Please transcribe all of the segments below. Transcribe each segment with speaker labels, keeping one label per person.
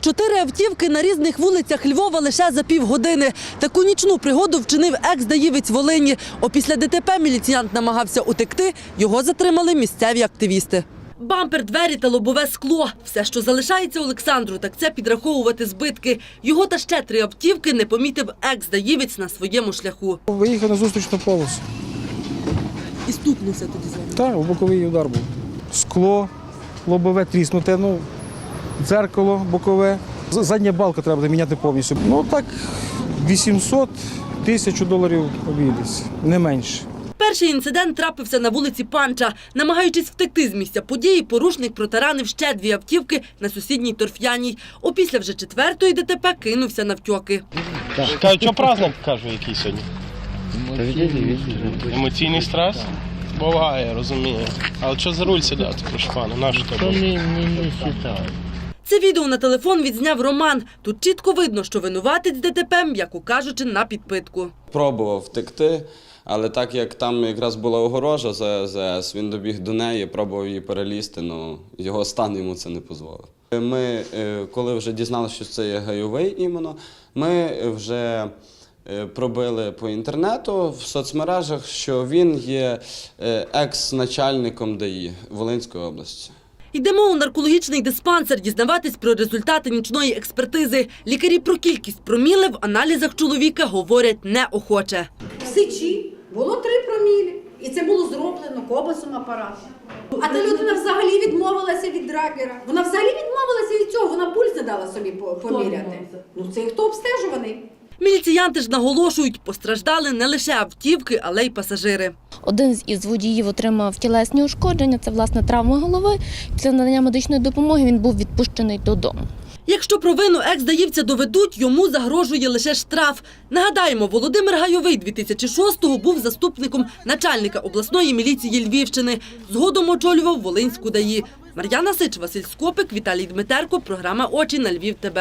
Speaker 1: чотири автівки на різних вулицях Львова лише за півгодини. Таку нічну пригоду вчинив екс-даївець Волині. Опісля ДТП міліціянт намагався утекти. Його затримали місцеві активісти. Бампер, двері та лобове скло. Все, що залишається Олександру, так це підраховувати збитки. Його та ще три автівки не помітив екс-даївець на своєму шляху.
Speaker 2: Виїхав на зустрічну полосу.
Speaker 1: І стукнувся тоді.
Speaker 2: Так, боковий удар був. Скло, лобове тріснуте, ну, дзеркало бокове. Задня балка треба буде міняти повністю. Ну так, 800 тисяч доларів обійдеться, не менше.
Speaker 1: Перший інцидент трапився на вулиці Панча. Намагаючись втекти з місця події, порушник протаранив ще дві автівки на сусідній торф'яній. Опісля вже четвертої ДТП кинувся навтьоки.
Speaker 3: Кажуть, що праздник, кажу, який сьогодні. Емоційний стрес? Буває, розумію. Але що за руль сідати, прошу пана, наш тобі?
Speaker 1: Це відео на телефон відзняв Роман. Тут чітко видно, що винуватець ДТП, м'яко кажучи, на підпитку.
Speaker 4: Пробував втекти, але так як там якраз була огорожа за АЗС, він добіг до неї, пробував її перелізти, але його стан йому це не дозволив. Ми, е, коли вже дізналися, що це є гайовий іменно, ми вже е, пробили по інтернету в соцмережах, що він є е, екс-начальником ДАІ Волинської області.
Speaker 1: Йдемо у наркологічний диспансер дізнаватись про результати нічної експертизи. Лікарі про кількість проміли в аналізах чоловіка говорять неохоче.
Speaker 5: В Сичі було 3 промілі. І це було зроблено кобасом апаратом. А та людина взагалі відмовилася від драгера. Вона взагалі відмовилася від цього, вона пульс не дала собі по- поміряти. Ну це хто обстежуваний?
Speaker 1: Міліціянти ж наголошують, постраждали не лише автівки, але й пасажири.
Speaker 6: Один з із водіїв отримав тілесні ушкодження, це власне травма голови. Після надання медичної допомоги він був відпущений додому.
Speaker 1: Якщо провину екс-даївця доведуть, йому загрожує лише штраф. Нагадаємо, Володимир Гайовий 2006-го був заступником начальника обласної міліції Львівщини. Згодом очолював Волинську ДАІ. Мар'яна Сич, Василь Скопик, Віталій Дмитерко. Програма «Очі на Львів. ТБ».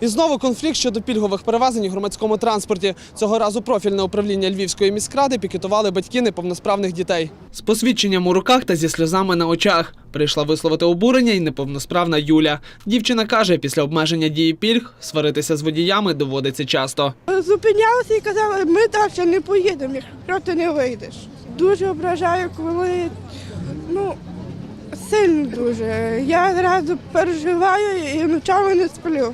Speaker 7: І знову конфлікт щодо пільгових перевезень у громадському транспорті. Цього разу профільне управління Львівської міськради пікетували батьки неповносправних дітей. З посвідченням у руках та зі сльозами на очах прийшла висловити обурення і неповносправна Юля. Дівчина каже, після обмеження дії пільг сваритися з водіями доводиться часто.
Speaker 8: Зупинялися і казали, ми далі не поїдемо, якщо ти не вийдеш. Дуже ображаю, коли ну сильно дуже. Я одразу переживаю і ночами не сплю.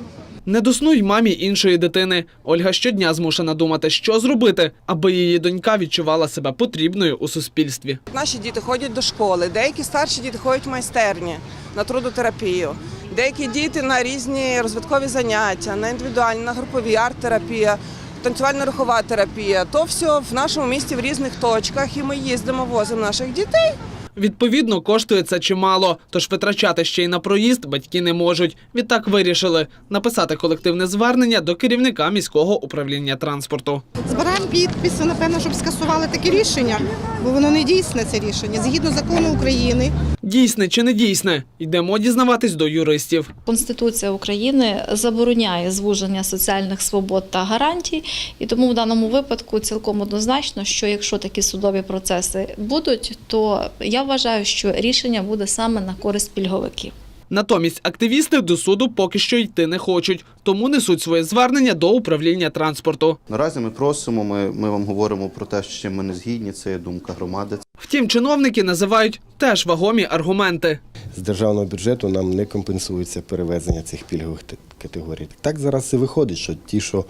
Speaker 7: Не до сну й мамі іншої дитини. Ольга щодня змушена думати, що зробити, аби її донька відчувала себе потрібною у суспільстві.
Speaker 9: Наші діти ходять до школи, деякі старші діти ходять в майстерні на трудотерапію, деякі діти на різні розвиткові заняття, на індивідуальні, на групові арт-терапія, танцювально-рухова терапія. То все в нашому місті в різних точках, і ми їздимо, возимо наших дітей.
Speaker 7: Відповідно, коштує це чимало, тож витрачати ще й на проїзд батьки не можуть. Відтак вирішили написати колективне звернення до керівника міського управління транспорту.
Speaker 8: Збираємо підписи, напевно, щоб скасували таке рішення, бо воно не дійсне це рішення. Згідно закону України,
Speaker 7: Дійсне чи не дійсне? Йдемо дізнаватись до юристів.
Speaker 10: Конституція України забороняє звуження соціальних свобод та гарантій, і тому в даному випадку цілком однозначно, що якщо такі судові процеси будуть, то я вважаю, що рішення буде саме на користь пільговиків.
Speaker 7: Натомість активісти до суду поки що йти не хочуть, тому несуть своє звернення до управління транспорту.
Speaker 11: Наразі ми просимо, ми, ми вам говоримо про те, що ми не згідні, це є думка громади.
Speaker 7: Втім, чиновники називають теж вагомі аргументи.
Speaker 12: З державного бюджету нам не компенсується перевезення цих пільгових категорій. Так зараз і виходить, що ті, що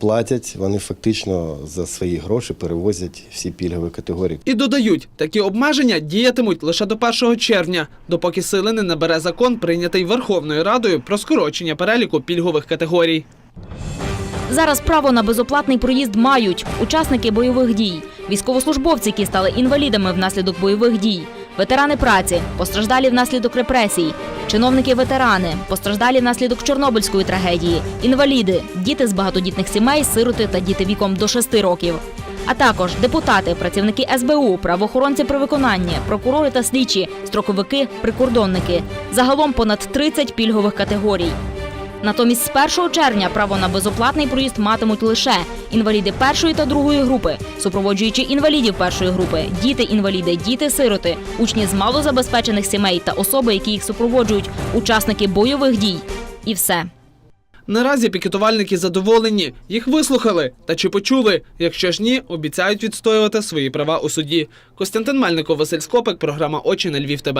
Speaker 12: платять, вони фактично за свої гроші перевозять всі пільгові категорії.
Speaker 7: І додають, такі обмеження діятимуть лише до 1 червня, допоки сили не набере закон, прийнятий Верховною Радою про скорочення переліку пільгових категорій.
Speaker 6: Зараз право на безоплатний проїзд мають учасники бойових дій, військовослужбовці, які стали інвалідами внаслідок бойових дій, ветерани праці, постраждалі внаслідок репресій, чиновники-ветерани, постраждалі внаслідок Чорнобильської трагедії, інваліди, діти з багатодітних сімей, сироти та діти віком до 6 років. А також депутати, працівники СБУ, правоохоронці при виконанні, прокурори та слідчі, строковики, прикордонники. Загалом понад 30 пільгових категорій. Натомість з 1 червня право на безоплатний проїзд матимуть лише інваліди першої та другої групи, супроводжуючи інвалідів першої групи, діти-інваліди, діти-сироти, учні з малозабезпечених сімей та особи, які їх супроводжують, учасники бойових дій. І все.
Speaker 7: Наразі пікетувальники задоволені, їх вислухали. Та чи почули? Якщо ж ні, обіцяють відстоювати свої права у суді. Костянтин Мельников, Василь Скопик, програма Очі на Львів. ТБ.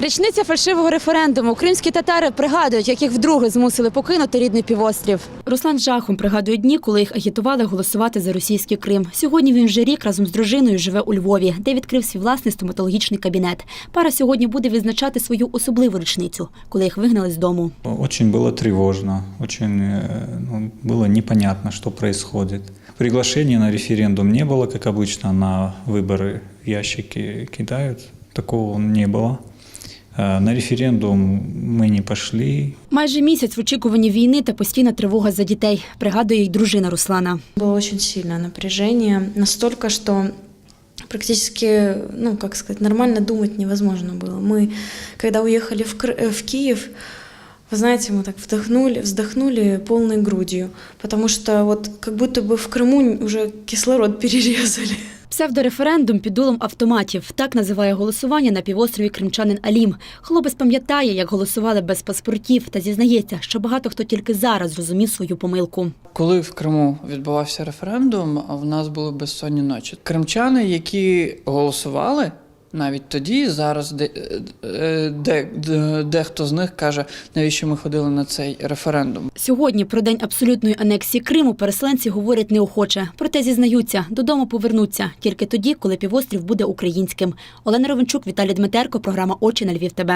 Speaker 13: Річниця фальшивого референдуму. Кримські татари пригадують, як їх вдруге змусили покинути рідний півострів. Руслан з жахом пригадує дні, коли їх агітували голосувати за російський Крим. Сьогодні він вже рік разом з дружиною живе у Львові, де відкрив свій власний стоматологічний кабінет. Пара сьогодні буде відзначати свою особливу річницю, коли їх вигнали з дому.
Speaker 14: Очень было тревожно, очень э, ну, было непонятно, что происходит. Приглашения на референдум не было, как обычно, на выборы в ящики кидают. Такого не было. Э, На референдум мы не пошли,
Speaker 13: Майже місяць в очікуванні війни та постійна тривога за дітей, пригадує й дружина Руслана.
Speaker 15: Было очень сильное напряжение, настолько, что практически, ну, как сказать, нормально думать невозможно было. Мы, когда уехали в, Кр- э, в Киев, вы знаете, мы так вдохнули, вздохнули полной грудью, потому что вот как будто бы в Крыму уже кислород перерезали.
Speaker 13: Псевдореферендум під дулом автоматів. Так називає голосування на півострові кримчанин Алім. Хлопець пам'ятає, як голосували без паспортів, та зізнається, що багато хто тільки зараз зрозумів свою помилку.
Speaker 16: Коли в Криму відбувався референдум, в нас були безсонні ночі. Кримчани, які голосували навіть тоді, зараз де, е, де, де, дехто з них каже, навіщо ми ходили на цей референдум.
Speaker 13: Сьогодні про день абсолютної анексії Криму переселенці говорять неохоче. Проте зізнаються, додому повернуться тільки тоді, коли півострів буде українським. Олена Ровенчук, Віталій Дмитерко, програма Очі на Львів. ТБ.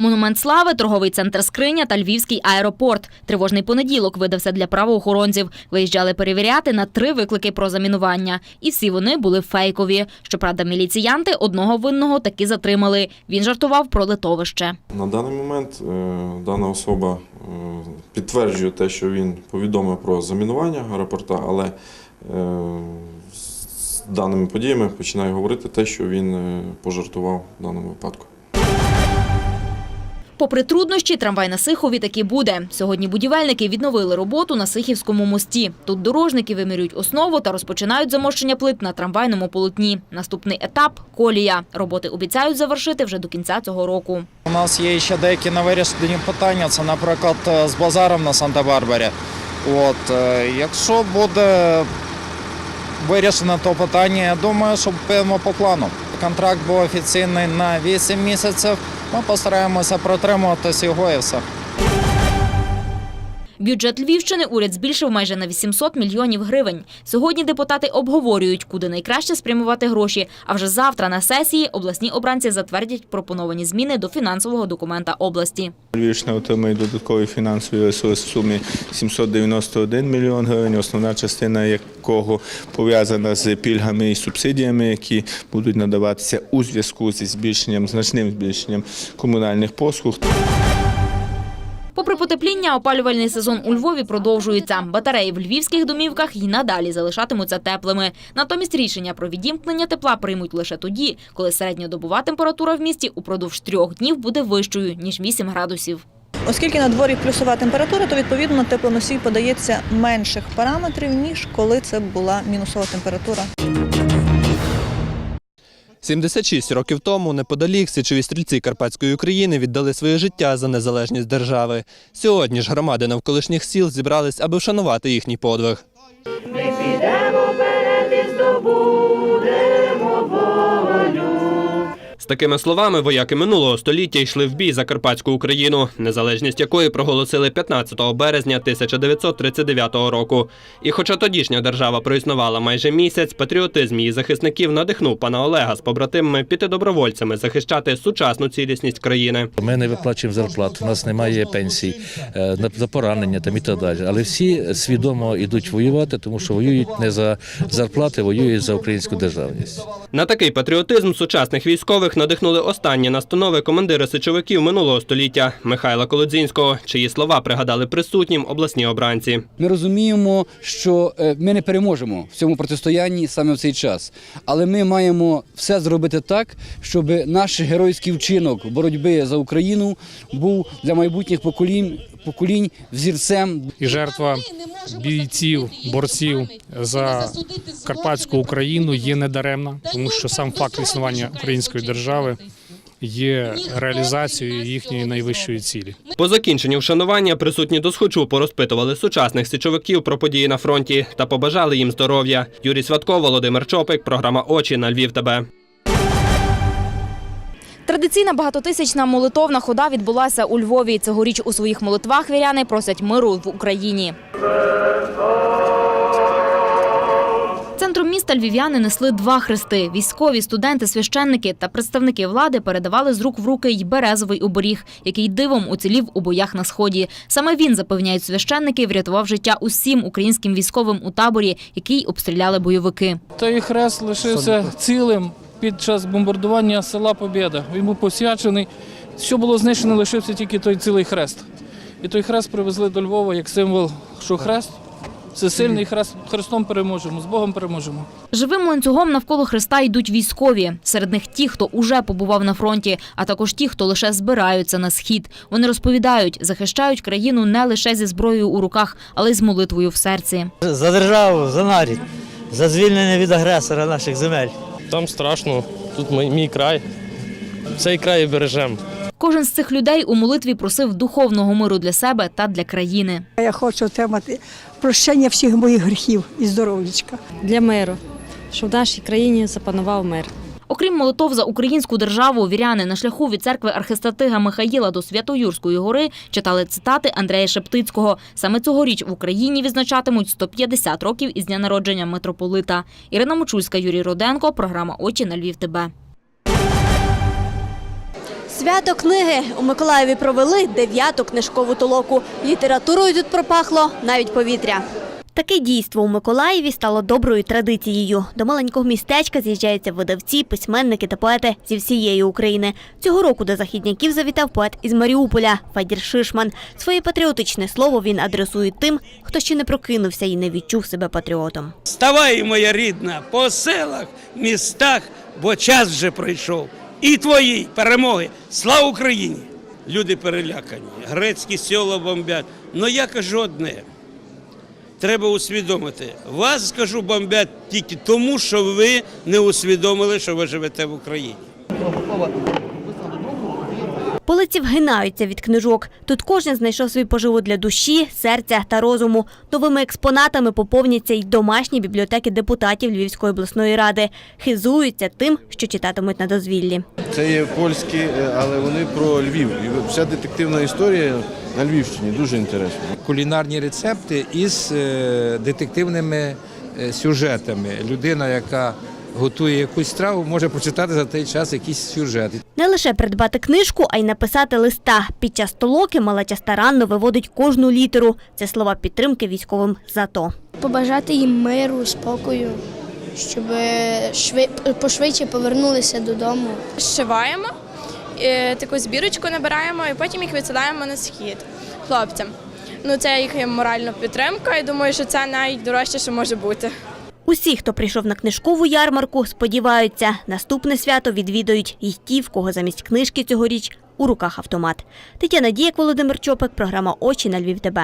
Speaker 6: Монумент слави, торговий центр скриня та львівський аеропорт. Тривожний понеділок видався для правоохоронців. Виїжджали перевіряти на три виклики про замінування. І всі вони були фейкові. Щоправда, міліціянти одного винного таки затримали. Він жартував про литовище.
Speaker 17: На даний момент е, дана особа е, підтверджує те, що він повідомив про замінування аеропорта, але е, з даними подіями починає говорити те, що він пожартував в даному випадку.
Speaker 6: Попри труднощі, трамвай на Сихові таки буде. Сьогодні будівельники відновили роботу на Сихівському мості. Тут дорожники вимірюють основу та розпочинають замощення плит на трамвайному полотні. Наступний етап – колія. Роботи обіцяють завершити вже до кінця цього року.
Speaker 18: У нас є ще деякі невирішені питання. Це, наприклад, з базаром на Санта-Барбарі. От, е, якщо буде вирішено то питання, я думаю, що підемо по плану. Контракт був офіційний на 8 місяців. Ми постараємося протримуватись його і все.
Speaker 6: Бюджет Львівщини уряд збільшив майже на 800 мільйонів гривень. Сьогодні депутати обговорюють, куди найкраще спрямувати гроші. А вже завтра на сесії обласні обранці затвердять пропоновані зміни до фінансового документа області.
Speaker 19: Львівщина отримує додаткові фінансові ресурси в сумі 791 мільйон гривень, основна частина якого пов'язана з пільгами і субсидіями, які будуть надаватися у зв'язку зі збільшенням, значним збільшенням комунальних послуг.
Speaker 6: Попри потепління, опалювальний сезон у Львові продовжується. Батареї в львівських домівках і надалі залишатимуться теплими. Натомість рішення про відімкнення тепла приймуть лише тоді, коли середньодобова температура в місті упродовж трьох днів буде вищою ніж 8 градусів.
Speaker 20: Оскільки на дворі плюсова температура, то відповідно теплоносій подається менших параметрів, ніж коли це була мінусова температура.
Speaker 21: 76 років тому неподалік січові стрільці Карпатської України віддали своє життя за незалежність держави. Сьогодні ж громади навколишніх сіл зібрались, аби вшанувати їхній подвиг. Такими словами вояки минулого століття йшли в бій за Карпатську Україну, незалежність якої проголосили 15 березня 1939 року. І хоча тодішня держава проіснувала майже місяць, патріотизм її захисників надихнув пана Олега з побратимами піти добровольцями захищати сучасну цілісність країни.
Speaker 22: Ми не виплачуємо зарплат, у нас немає пенсій е, за поранення там і так далі. Але всі свідомо йдуть воювати, тому що воюють не за зарплати, воюють за українську державність.
Speaker 21: На такий патріотизм сучасних військових надихнули останні настанови командира сичовиків минулого століття Михайла Колодзінського, чиї слова пригадали присутнім обласні обранці.
Speaker 23: Ми розуміємо, що е, ми не переможемо в цьому протистоянні саме в цей час. Але ми маємо все зробити так, щоб наш геройський вчинок боротьби за Україну був для майбутніх поколінь, поколінь взірцем.
Speaker 24: і жертва бійців, борців за Карпатську Україну є недаремна, тому що сам факт існування української держави є реалізацією їхньої найвищої цілі.
Speaker 21: По закінченню вшанування присутні до схочу порозпитували сучасних сичовиків про події на фронті та побажали їм здоров'я. Юрій Святко, Володимир Чопик, програма Очі на Львів. ТБ.
Speaker 6: Традиційна багатотисячна молитовна хода відбулася у Львові. Цьогоріч у своїх молитвах віряни просять миру в Україні. Центром міста львів'яни несли два хрести. Військові, студенти, священники та представники влади передавали з рук в руки й березовий оберіг, який дивом уцілів у боях на сході. Саме він, запевняють священники, врятував життя усім українським військовим у таборі, який обстріляли бойовики.
Speaker 25: Той хрест лишився цілим під час бомбардування села Побєда. Він був посвячений. Що було знищено, лишився тільки той цілий хрест. І той хрест привезли до Львова як символ, що хрест це сильний хрест. Хрестом переможемо, з Богом переможемо.
Speaker 6: Живим ланцюгом навколо Христа йдуть військові. Серед них ті, хто уже побував на фронті, а також ті, хто лише збираються на схід. Вони розповідають, захищають країну не лише зі зброєю у руках, але й з молитвою в серці.
Speaker 26: За державу, за нарід, за звільнення від агресора наших земель.
Speaker 27: Там страшно, тут мій, мій край. Цей край бережемо.
Speaker 6: Кожен з цих людей у молитві просив духовного миру для себе та для країни.
Speaker 28: Я хочу отримати прощення всіх моїх гріхів і здоров'ячка.
Speaker 15: Для миру, щоб в нашій країні запанував мир.
Speaker 6: Окрім молитов за українську державу, віряни на шляху від церкви архистатига Михаїла до Святоюрської гори читали цитати Андрея Шептицького. Саме цьогоріч в Україні відзначатимуть 150 років із дня народження митрополита. Ірина Мочульська, Юрій Роденко, програма Очі на Львів. ТБ.
Speaker 29: Свято книги у Миколаєві провели дев'яту книжкову толоку. Літературою тут пропахло навіть повітря. Таке дійство у Миколаєві стало доброю традицією. До маленького містечка з'їжджаються видавці, письменники та поети зі всієї України. Цього року до західняків завітав поет із Маріуполя Федір Шишман. Своє патріотичне слово він адресує тим, хто ще не прокинувся і не відчув себе патріотом.
Speaker 30: Вставай, моя рідна, по селах, містах, бо час вже пройшов. І твої перемоги. Слава Україні! Люди перелякані, грецькі села бомбять. Ну я кажу одне. Треба усвідомити. Вас, скажу, бомбять тільки тому, що ви не усвідомили, що ви живете в Україні.
Speaker 29: Полиці вгинаються від книжок. Тут кожен знайшов свій поживу для душі, серця та розуму. Новими експонатами поповняться й домашні бібліотеки депутатів Львівської обласної ради. Хизуються тим, що читатимуть на дозвіллі.
Speaker 31: Це є польські, е, але вони про Львів. І вся детективна історія на Львівщині дуже інтересна.
Speaker 32: кулінарні рецепти із е, детективними е, сюжетами. Людина, яка готує якусь страву, може прочитати за той час якийсь сюжет.
Speaker 29: Не лише придбати книжку, а й написати листа. Під час толоки малеча старанно виводить кожну літеру. Це слова підтримки військовим ЗАТО.
Speaker 33: побажати їм миру, спокою, щоб шви- пошвидше повернулися додому.
Speaker 34: Зшиваємо, таку збірочку набираємо і потім їх відсилаємо на схід хлопцям. Ну, це їх моральна підтримка, і думаю, що це найдорожче, що може бути.
Speaker 29: Усі, хто прийшов на книжкову ярмарку, сподіваються, наступне свято відвідають й ті, в кого замість книжки цьогоріч у руках автомат. Тетяна Дієк, Володимир Чопик, програма Очі на Львів. ТБ.